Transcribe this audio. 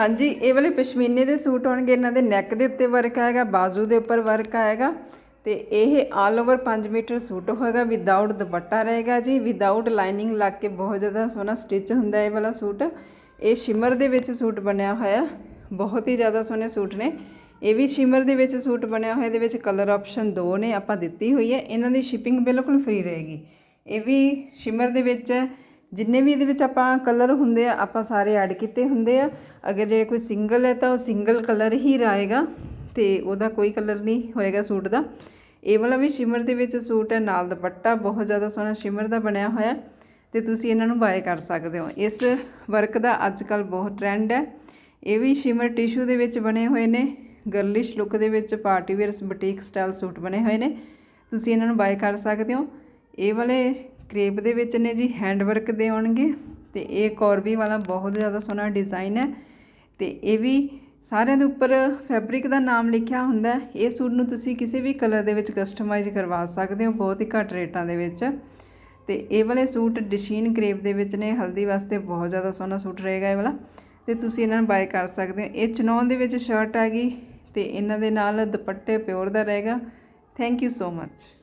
ਹਾਂਜੀ, ਇਹ ਵਾਲੇ ਪਸ਼ਮੀਨੇ ਦੇ ਸੂਟ ਹੋਣਗੇ, ਇਹਨਾਂ ਦੇ ਨੈਕ ਦੇ ਉੱਤੇ ਵਰਕ ਆਏਗਾ, ਬਾਜ਼ੂ ਦੇ ਉੱਪਰ ਵਰਕ ਆਏਗਾ ਤੇ ਇਹ ਆਲ ਓਵਰ 5 ਮੀਟਰ ਸੂਟ ਹੋਏਗਾ ਵਿਦਆਊਟ ਦੁਪੱਟਾ ਰਹੇਗਾ ਜੀ ਵਿਦਆਊਟ ਲਾਈਨਿੰਗ ਲੱਗ ਕੇ ਬਹੁਤ ਜ਼ਿਆਦਾ ਸੋਹਣਾ ਸਟਿਚ ਹੁੰਦਾ ਇਹ ਵਾਲਾ ਸੂਟ। ਇਹ ਸ਼ਿਮਰ ਦੇ ਵਿੱਚ ਸੂਟ ਬਣਿਆ ਹੋਇਆ, ਬਹੁਤ ਹੀ ਜ਼ਿਆਦਾ ਸੋਹਣੇ ਸੂਟ ਨੇ। ਇਹ ਵੀ ਸ਼ਿਮਰ ਦੇ ਵਿੱਚ ਸੂਟ ਬਣਿਆ ਹੋਇਆ, ਇਹਦੇ ਵਿੱਚ ਕਲਰ ਆਪਸ਼ਨ ਦੋ ਨੇ, ਆਪਾਂ ਦਿੱਤੀ ਹੋਈ ਹੈ, ਇਹਨਾਂ ਦੀ ਸ਼ਿਪਿੰਗ ਬਿਲਕੁਲ ਫ੍ਰੀ ਰਹੇਗੀ। ਇਹ ਵੀ ਸ਼ਿਮਰ ਦੇ ਵਿੱਚ ਹੈ ਜਿੰਨੇ ਵੀ ਇਹਦੇ ਵਿੱਚ ਆਪਾਂ ਕਲਰ ਹੁੰਦੇ ਆ, ਆਪਾਂ ਸਾਰੇ ਐਡ ਕੀਤੇ ਹੁੰਦੇ ਆ। ਅਗਰ ਜਿਹੜੇ ਕੋਈ ਸਿੰਗਲ ਹੈ ਤਾਂ ਉਹ ਸਿੰਗਲ ਕਲਰ ਹੀ ਰਹੇਗਾ ਤੇ ਉਹਦਾ ਕੋਈ ਕਲਰ ਨਹੀਂ ਹੋਏਗਾ ਸੂਟ ਦਾ। ਇਹ ਵਾਲਾ ਵੀ ਸ਼ਿਮਰ ਦੇ ਵਿੱਚ ਸੂਟ ਹੈ, ਨਾਲ ਦੁਪੱਟਾ ਬਹੁਤ ਜ਼ਿਆਦਾ ਸੋਹਣਾ ਸ਼ਿਮਰ ਦਾ ਬਣਿਆ ਹੋਇਆ ਤੇ ਤੁਸੀਂ ਇਹਨਾਂ ਨੂੰ ਬਾਏ ਕਰ ਸਕਦੇ ਹੋ। ਇਸ ਵਰਕ ਦਾ ਅੱਜ ਕੱਲ ਬਹੁਤ ਟ੍ਰੈਂਡ ਹੈ। ਇਹ ਵੀ ਸ਼ਿਮਰ ਟਿਸ਼ੂ ਦੇ ਵਿੱਚ ਬਣੇ ਹੋਏ ਨੇ। ਗਰਲਿਸ਼ ਲੁੱਕ ਦੇ ਵਿੱਚ party wear boutique style suit ਬਣੇ ਹੋਏ ਨੇ। ਤੁਸੀਂ ਇਹਨਾਂ ਨੂੰ ਬਾਏ ਕਰ ਸਕਦੇ ਹੋ। ਇਹ ਵਾਲੇ ਕਰੇਪ ਦੇ ਵਿੱਚ ਨੇ ਜੀ ਹੈਂਡ ਵਰਕ ਦੇ ਆਉਣਗੇ ਤੇ ਇਹ ਕੋਰਬੀ ਵਾਲਾ ਬਹੁਤ ਜ਼ਿਆਦਾ ਸੋਹਣਾ ਡਿਜ਼ਾਈਨ ਹੈ ਤੇ ਇਹ ਵੀ ਸਾਰਿਆਂ ਦੇ ਉੱਪਰ ਫੈਬਰਿਕ ਦਾ ਨਾਮ ਲਿਖਿਆ ਹੁੰਦਾ ਇਹ ਸੂਟ ਨੂੰ ਤੁਸੀਂ ਕਿਸੇ ਵੀ ਕਲਰ ਦੇ ਵਿੱਚ ਕਸਟਮਾਈਜ਼ ਕਰਵਾ ਸਕਦੇ ਹੋ, ਬਹੁਤ ਹੀ ਘੱਟ ਰੇਟਾਂ ਦੇ ਵਿੱਚ। ਤੇ ਇਹ ਵਾਲੇ ਸੂਟ ਡਿਸ਼ੀਨ ਕ੍ਰੇਪ ਦੇ ਵਿੱਚ ਨੇ, ਹਲਦੀ ਵਾਸਤੇ ਬਹੁਤ ਜ਼ਿਆਦਾ ਸੋਹਣਾ ਸੂਟ ਰਹੇਗਾ ਇਹ ਵਾਲਾ। ਤੇ ਤੁਸੀਂ ਇਹਨਾਂ ਨੂੰ ਬਾਏ ਕਰ ਸਕਦੇ ਹੋ। ਇਹ ਚਨੌਨ ਦੇ ਵਿੱਚ ਸ਼ਰਟ ਆ ਗਈ ਤੇ ਇਹਨਾਂ ਦੇ ਨਾਲ ਦੁਪੱਟੇ ਪਿਓਰ ਦਾ ਰਹੇਗਾ। Thank you so much